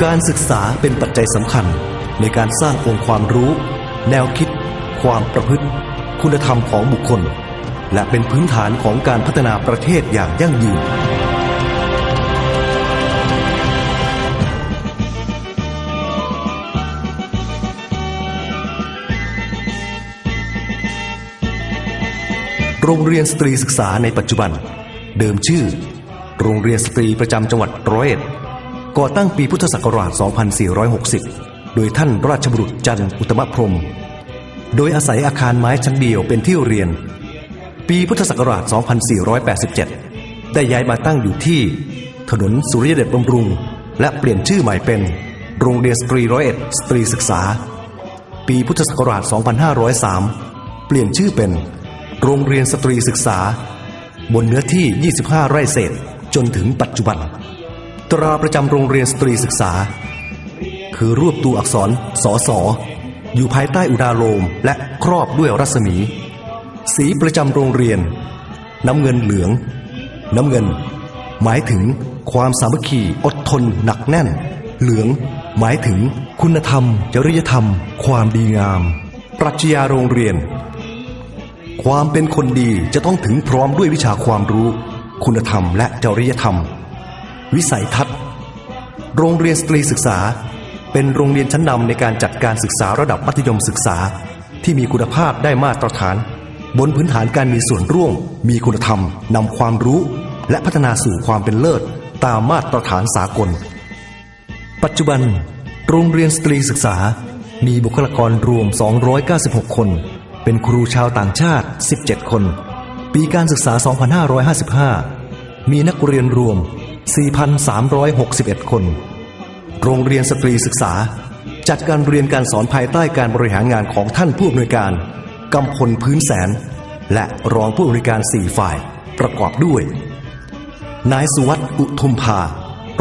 การศึกษาเป็นปัจจัยสำคัญในการสร้างองค์ความรู้ แนวคิด ความประพฤติ คุณธรรมของบุคคล และเป็นพื้นฐานของการพัฒนาประเทศอย่างยั่งยืน โรงเรียนสตรีศึกษาในปัจจุบัน เดิมชื่อ โรงเรียนสตรีประจำจังหวัดร้อยเอ็ด ก่อตั้งปีพุทธศักราช 2460 โดยท่านราชบุรุษจันทร์อุตมพรม โดยอาศัยอาคารไม้ชั้นเดียวเป็นที่เรียน ปีพุทธศักราช 2487 ได้ย้ายมาตั้งอยู่ที่ ถนนสุริยเดชบำรุง และเปลี่ยนชื่อใหม่เป็น โรงเรียนสตรีร้อยเอ็ดสตรีศึกษา ปีพุทธศักราช 2503 เปลี่ยนชื่อเป็น โรงเรียนสตรีศึกษา บนเนื้อที่ 25 ไร่เศษจนถึงปัจจุบัน ตราประจำโรงเรียนสตรีศึกษา คือรูปตัวอักษรสอสออยู่ภายใต้อุดาโลมและครอบด้วยรัศมี สีประจำโรงเรียน น้ำเงินเหลือง น้ำเงิน หมายถึงความสามัคคีอดทนหนักแน่น เหลือง หมายถึงคุณธรรม จริยธรรม ความดีงาม ปรัชญาโรงเรียน ความเป็นคนดีจะต้องถึงพร้อมด้วยวิชาความรู้ คุณธรรมและจริยธรรม วิสัยทัศน์ โรงเรียนสตรีศึกษา เป็นโรงเรียนชั้นนำในการจัดการศึกษาระดับมัธยมศึกษา ที่มีคุณภาพได้มาตรฐาน บนพื้นฐานการมีส่วนร่วม มีคุณธรรมนำความรู้ และพัฒนาสู่ความเป็นเลิศ ตามมาตรฐานสากล ปัจจุบัน โรงเรียนสตรีศึกษา มีบุคลากรรวม 296 คน เป็นครูชาวต่างชาติ 17 คน ปีการศึกษา 2555 มีนักเรียนรวม 4,361 คน โรงเรียนสตรีศึกษา จัดการเรียนการสอนภายใต้การบริหารงานของท่านผู้อำนวยการกำพลพื้นแสน และรองผู้อำนวยการ 4 ฝ่ายประกอบด้วย นายสุวัสด์อุทุมภา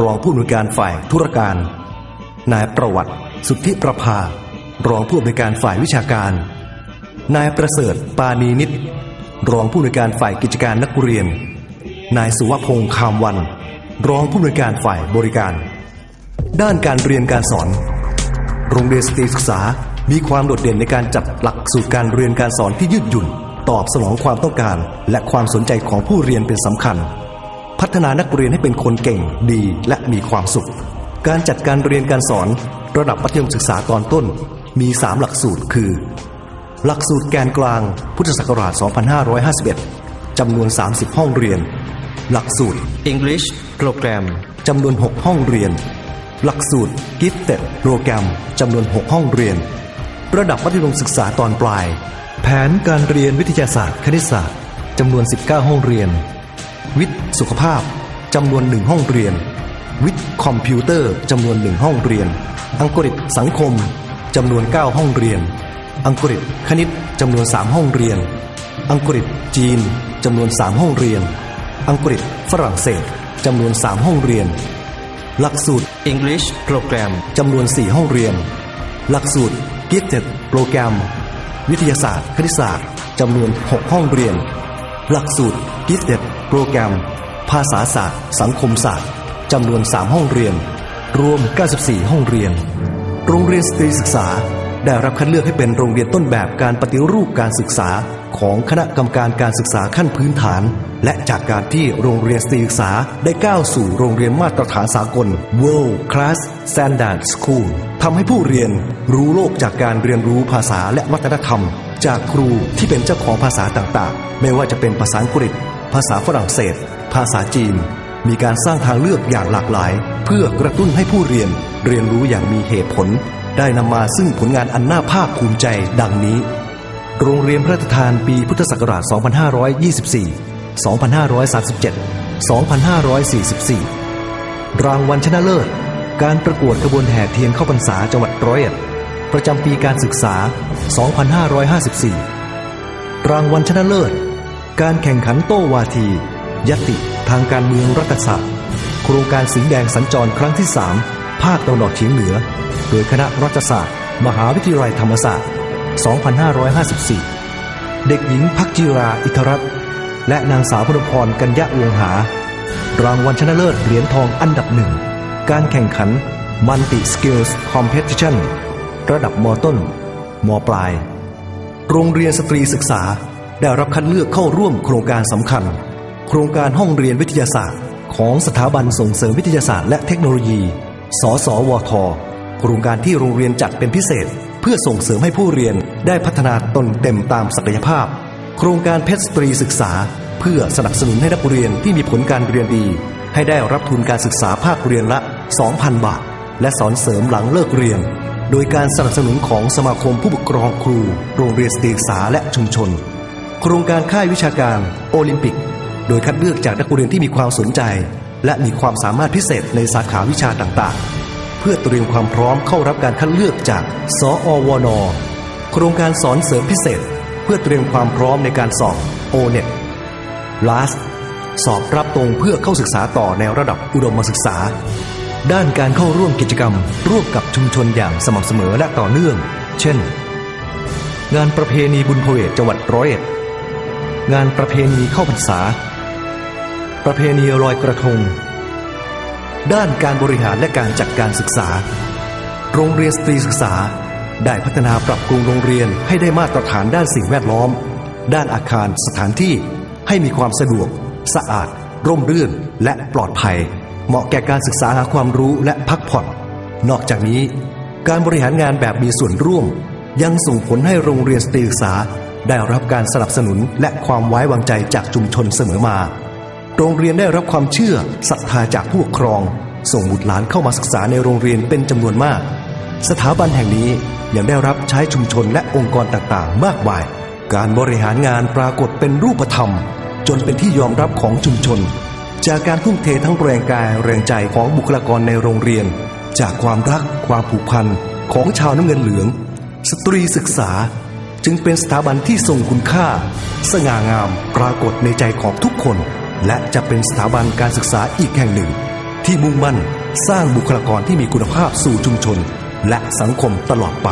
รองผู้อำนวยการฝ่ายธุรการ นายประวัติ สุทธิประภา รองผู้อำนวยการฝ่ายวิชาการ นายประเสริฐปานีนิตรองผู้อำนวยการฝ่ายกิจการนักเรียน นายสุวพงษ์คามวัน รองผู้อำนวยการฝ่ายบริการ ด้านการเรียนการสอน โรงเรียนสตรีศึกษา มีความโดดเด่นในการจัดหลักสูตรการเรียนการสอนที่ยืดหยุ่น ตอบสนองความต้องการ และความสนใจของผู้เรียนเป็นสำคัญ พัฒนานักเรียนให้เป็นคนเก่งดีและมีความสุข การจัดการเรียนการสอน ระดับมัธยมศึกษาตอนต้น มี 3 หลักสูตร คือ หลักสูตรแกนกลาง พุทธศักราช 2551จำนวน 30 ห้องเรียน หลักสูตร English โปรแกรมจำนวน 6 ห้องเรียน หลักสูตร Gifted โปรแกรมจำนวน 6 ห้องเรียน ระดับมัธยมศึกษาตอนปลาย แผนการเรียนวิทยาศาสตร์ คณิตศาสตร์จำนวน 19 ห้องเรียน วิทย์สุขภาพจำนวนหนึ่งห้องเรียน วิทย์คอมพิวเตอร์จำนวนหนึ่งห้องเรียน อังกฤษสังคมจำนวน 9 ห้องเรียน อังกฤษคณิตจำนวน 3 ห้องเรียน อังกฤษจีนจำนวน 3 ห้องเรียน อังกฤษ ฝรั่งเศสจำนวน 3 ห้องเรียน หลักสูตร English โปรแกรมจำนวน 4 ห้องเรียน หลักสูตร Gifted โปรแกรมวิทยาศาสตร์ คณิตศาสตร์จำนวน 6 ห้องเรียน หลักสูตร Gifted โปรแกรมภาษาศาสตร์ สังคมศาสตร์จำนวน 3 ห้องเรียน รวม 94 ห้องเรียน โรงเรียนสตรีศึกษา ได้รับคัดเลือกให้เป็นโรงเรียนต้นแบบการปฏิรูปการศึกษา ของคณะกรรมการการศึกษาขั้นพื้นฐาน และจากการที่โรงเรียนสตรีศึกษาได้ก้าวสู่โรงเรียนมาตรฐานสากล World Class Standard School ทำให้ผู้เรียนรู้โลกจากการเรียนรู้ภาษาและวัฒนธรรม จากครูที่เป็นเจ้าของภาษาต่างๆ ไม่ว่าจะเป็นภาษาอังกฤษ ภาษาฝรั่งเศส ภาษาจีน มีการสร้างทางเลือกอย่างหลากหลาย เพื่อกระตุ้นให้ผู้เรียนเรียนรู้อย่างมีเหตุผล ได้นำมาซึ่งผลงานอันน่าภาคภูมิใจดังนี้ โรงเรียนพระราชทานปีพุทธศักราช 2524 2537 2544 รางวัลชนะเลิศ การประกวดขบวนแห่เทียนเข้าพรรษาจังหวัดร้อยเอ็ด ประจำปีการศึกษา 2554 รางวัลชนะเลิศ การแข่งขันโต้วาที ยติ ทางการเมืองรัฐศาสตร์ โครงการสีแดงสัญจรครั้งที่ 3 ภาคตะวันออกเฉียงเหนือ โดยคณะรัฐศาสตร์ มหาวิทยาลัยธรรมศาสตร์ 2554 เด็กหญิงพักจิราอิทรัตน์และนางสาวพลพรกัญญะวงหา รางวัลชนะเลิศเหรียญทองอันดับหนึ่ง การแข่งขัน Multi Skills Competition ระดับมต้น มปลาย โรงเรียนสตรีศึกษาได้รับคัดเลือกเข้าร่วมโครงการสำคัญ โครงการห้องเรียนวิทยาศาสตร์ ของสถาบันส่งเสริมวิทยาศาสตร์และเทคโนโลยี สสวท โครงการที่โรงเรียนจัดเป็นพิเศษ เพื่อส่งเสริมให้ผู้เรียนได้พัฒนาตนเต็มตามศักยภาพ โครงการเพชรสตรีศึกษา เพื่อสนับสนุนให้นักเรียนที่มีผลการเรียนดี ให้ได้รับทุนการศึกษาภาคเรียนละ 2,000 บาท และสอนเสริมหลังเลิกเรียน โดยการสนับสนุนของสมาคมผู้ปกครองครู โรงเรียนสตรีศึกษาและชุมชน โครงการค่ายวิชาการ โอลิมปิก โดยคัดเลือกจากนักเรียนที่มีความสนใจ และมีความสามารถพิเศษในสาขาวิชาต่างๆ เพื่อเตรียมความพร้อมเข้ารับการคัดเลือกจากสอวนโครงการสอนเสริมพิเศษ เพื่อเตรียมความพร้อมในการสอบ O-NET LAST สอบรับตรงเพื่อเข้าศึกษาต่อในระดับอุดมศึกษา ด้านการเข้าร่วมกิจกรรม ร่วมกับชุมชนอย่างสม่ำเสมอและต่อเนื่อง เช่น งานประเพณีบุญพเวทจังหวัดร้อยเอ็ด งานประเพณีเข้าพรรษา ประเพณีลอยกระทง ด้านการบริหารและการจัดการศึกษา โรงเรียนสตรีศึกษา ได้พัฒนาปรับปรุงโรงเรียนให้ได้มาตรฐานด้านสิ่งแวดล้อม ด้านอาคารสถานที่ให้มีความสะดวก สะอาด ร่มรื่น และปลอดภัย เหมาะแก่การศึกษาหาความรู้และพักผ่อน นอกจากนี้ การบริหารงานแบบมีส่วนร่วม ยังส่งผลให้โรงเรียนสตรีศึกษา ได้รับการสนับสนุนและความไว้วางใจจากชุมชนเสมอมา โรงเรียนได้รับความเชื่อศรัทธาจากผู้ปกครอง ส่งบุตรหลานเข้ามาศึกษาในโรงเรียนเป็นจำนวนมาก สถาบันแห่งนี้ยังได้รับใช้ชุมชนและองค์กรต่างๆ มากมาย การบริหารงานปรากฏเป็นรูปธรรม จนเป็นที่ยอมรับของชุมชน จากการทุ่มเททั้งแรงกายแรงใจของบุคลากรในโรงเรียน จากความรักความผูกพันของชาวน้ำเงินเหลือง สตรีศึกษาจึงเป็นสถาบันที่ทรงคุณค่า สง่างามปรากฏในใจของทุกคน และจะเป็นสถาบันการศึกษาอีกแห่งหนึ่ง ที่มุ่งมั่นสร้างบุคลากรที่มีคุณภาพสู่ชุมชน และสังคมตลอดไป